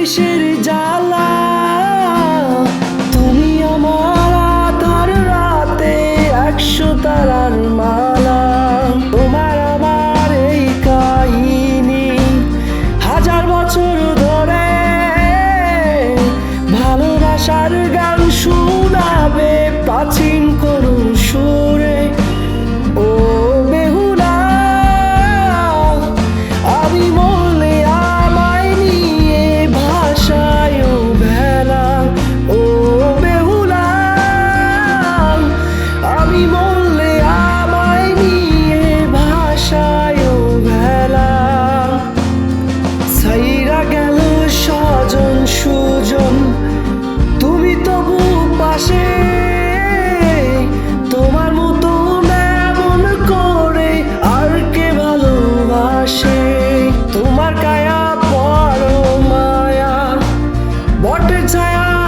বিষের জ্বালা। তুমি আমার আধার রাতে একশো তারার মালা। তোমার আমার এই কাহিনী হাজার বছর ধরে ভালোবাসার গান শুনাবে প্রাচীন করে। What did I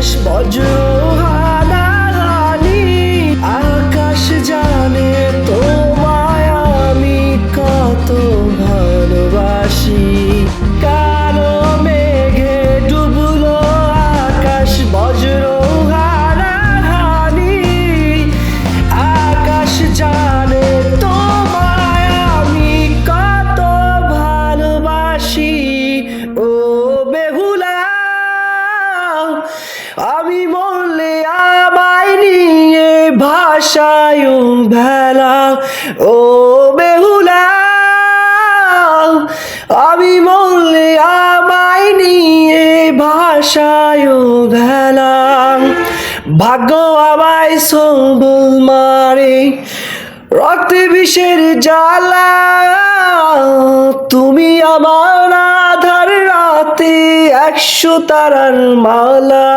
আকাশ, বজ্র হানারানি আকাশ জানে তোমায় আমি কত ভালোবাসি। কালো মেঘে ডুবলো আকাশ, বজ্র হানারানি আকাশ জানে তোমায় আমি কত ভালোবাসি। ও মরলে আমায় নিয়ে ভাষায় ভেলা। ও বেহুলা, আমি মরলে আমায় নিয়ে ভাষায় ভেলা। ভাগ্য আমায় সবল মারে, রক্তে বিষের জ্বালা। তুমি আমার আধার রাতে একশো তারার মালা।